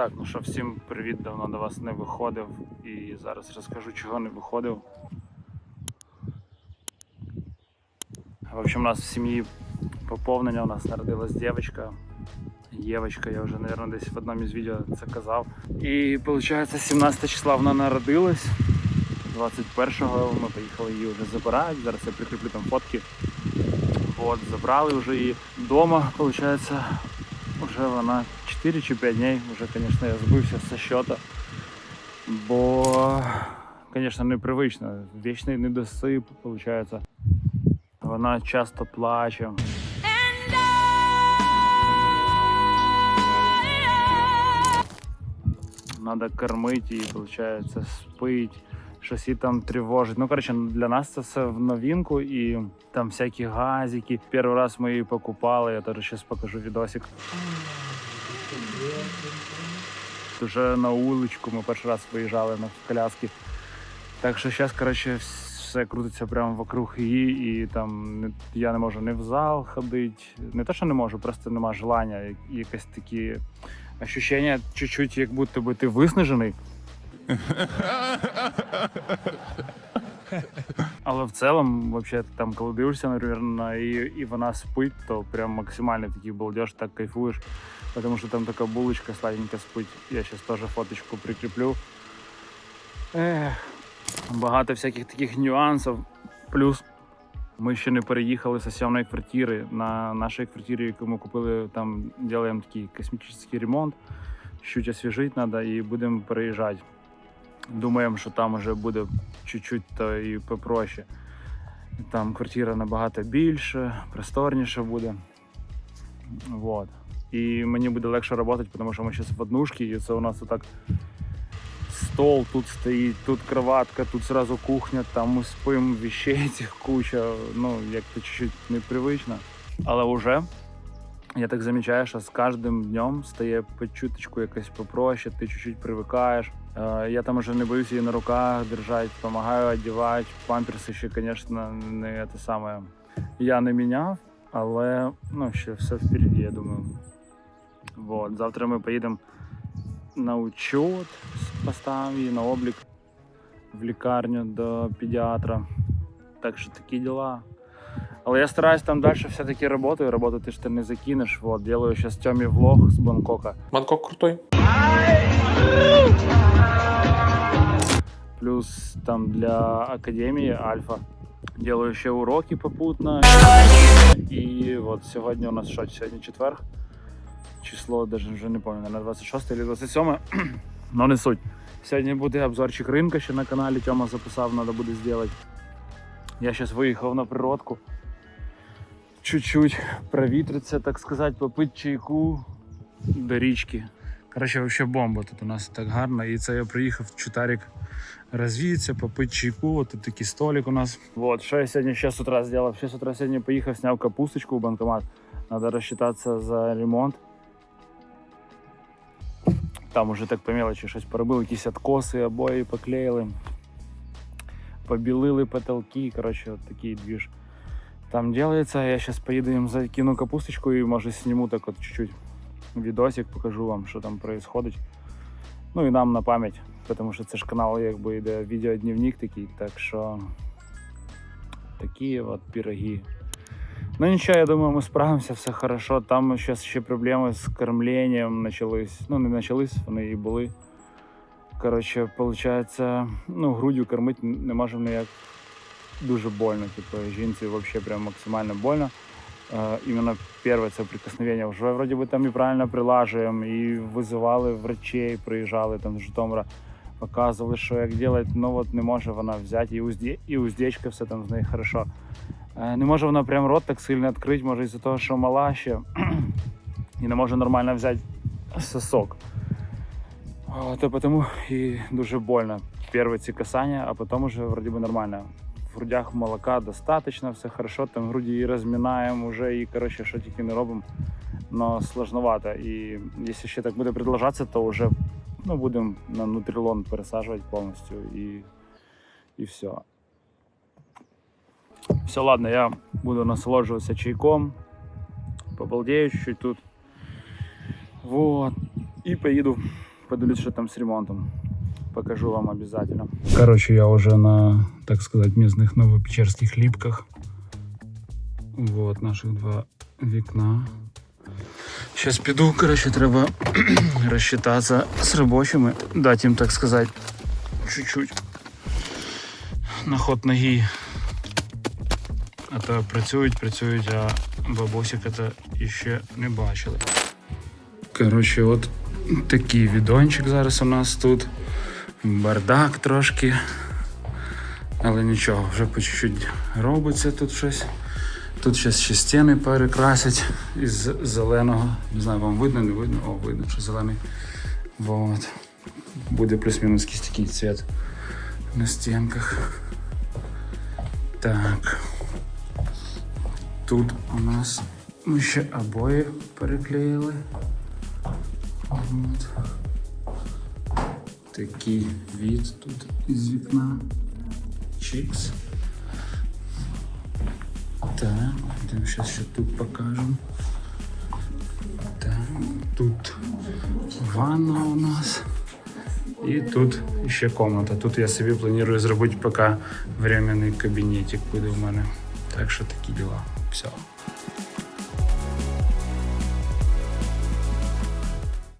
Так, ну що, всім привіт, давно до вас не виходив і зараз розкажу, чого не виходив. В общем, у нас в сім'ї поповнення, у нас народилась дівчинка. Євочка, я вже, мабуть, десь в одному із відео це казав. І виходить, 17 числа вона народилась. 21-го ми поїхали її вже забирати. Зараз я прикріплю там фотки. От, забрали вже її вдома, виходить, вже вона 4 чи 5 днів. Вже, звісно, я збився зі счета. Бо, звісно, непривично. Вічний недосип, виходить. Вона часто плаче. Надо кормити її, виходить, спить, Щось її там тривожить. Ну, коротше, для нас це все в новинку і там всякі газики. Перший раз ми її покупали, я теж зараз покажу відосик. Уже на вуличку ми перший раз виїжджали на коляски. Так що зараз, коротше, все крутиться прямо вокруг її, і там я не можу не в зал ходити. Не те, що не можу, просто нема желання. Якесь такі ощущення, чуть-чуть, як будто би ти виснажений. Але в цілому, взагалі, там, коли дивишся, наприклад, на і, і вона спить, то прям максимально такий балдеж, так кайфуєш. Тому що там така булочка сладенька спить. Я зараз теж фоточку прикріплю. Ех, багато всяких таких нюансів. Плюс ми ще не переїхали з сьомої квартири. На нашій квартирі, яку ми купили, там робимо такий космічний ремонт. Чуть освіжити треба і будемо переїжджати. Думаємо, що там вже буде чуть-чуть то і попроще. Там квартира набагато більше, просторніше буде. Вот. І мені буде легше працювати, тому що ми зараз в однушці, і це у нас отак стол тут стоїть, тут кроватка, тут сразу кухня, там ми спимо, вещей цих куча. Ну, як-то чуть-чуть непривично. Але вже я так замічаю, що з кожним днем стає по чуточку якось попроще, ти чуть-чуть привикаєш. Е, Я там уже не боюсь її на руках держати, допомагаю одягати. Памперси ще, звісно, не те саме. Я не міняв, але ну, ще все впереді, я думаю. Вот. Завтра ми поїдемо на учет, поставимо її на облік в лікарню до педіатра. Так що такі діла. Але я стараюсь там далі все-таки работаю. Работу ти ж ти не закинеш. Вот, делаю сейчас Тьомі влог з Бангкока. Бангкок крутой. Плюс там для академії Альфа. Делаю ще уроки попутно. І от сьогодні у нас що? Сьогодні четвер. Число даже вже не пам'ятаю, на 26 чи 27. Но не суть. Сьогодні буде обзорчик ринка ще на каналі. Тьома записав, треба буде зробити. Я зараз виїхав на природку. Чуть-чуть провітриться, так сказати, попити чайку до річки. Коротше, взагалі бомба тут у нас так гарно. І це я приїхав в чутарик розвіється, попити чайку. Тут такий столик у нас. Вот, що я сьогодні ще з утра зробив? Ще з утра сьогодні поїхав, зняв капусточку в банкомат. Надо розчитатися за ремонт. Там уже так по мелочі щось поробили, якісь откоси, обої поклеїли, побілили потолки. Коротше, от такий двіж. Там делается. Я сейчас поеду им закину капусточку и, может, сниму так вот чуть-чуть видосик, покажу вам, що там происходит. Ну і нам на пам'ять, тому що це ж канал якби йде відеодневник такий, так що такі от пироги. Ну нічого, я думаю, ми справимося, все хорошо. Там зараз ще проблеми з кормленням почались. Ну, не почались, вони і були. Коротше, виходить, ну, грудью кормити не можемо ніяк дуже больно. Типу, жінці взагалі прям максимально больно. Е, іменно перше це прикосновення. Вже вроді би там і правильно прилажуємо, і визивали врачей, приїжджали там з Житомира, показували, що як робити, ну от не може вона взяти, і, узді, і уздечка все там з нею хорошо. Е, Не може вона прям рот так сильно відкрити, може із-за того, що мала ще, і не може нормально взяти сосок. О, То тому і дуже больно. Перші ці касання, а потім вже вроді би нормально. В грудях молока достаточно, все хорошо, там груді і розмінаємо вже, і коротше, що тільки не робимо. Но сложновато. І якщо ще так буде продовжатися, то вже ну, будемо на нутрилон пересаджувати повністю і, і все. Все, ладно, я буду насолоджуватися чайком, побалдею чуть-чуть тут. Вот. І поїду Подивлюсь, що там з ремонтом. Покажу вам обязательно. Короче, я уже на, так сказать, местных новопечерских липках. Вот наших два вікна. Сейчас піду, короче, треба розчитатися з робочими, дати їм, так сказать, чуть-чуть на ход ноги. А то працюють, працюють, а бабусика то іще не бачили. Коротше, от такий відончик зараз у нас тут. Бардак трошки. Але нічого, вже по чуть-чуть робиться тут щось. Тут зараз ще стіни перекрасять із зеленого. Не знаю, вам видно, не видно. О, видно, що зелений. Вот. Буде плюс-мінус якийсь такий цвіт на стінках. Так. Тут у нас ми ще обої переклеїли. От. Такий від тут із вікна. Чикс. Так, йдемо зараз ще тут покажемо. Так, тут ванна у нас. І тут ще комната. Тут я собі планую зробити поки временний кабінетик буде в мене. Так що такі діла. Все.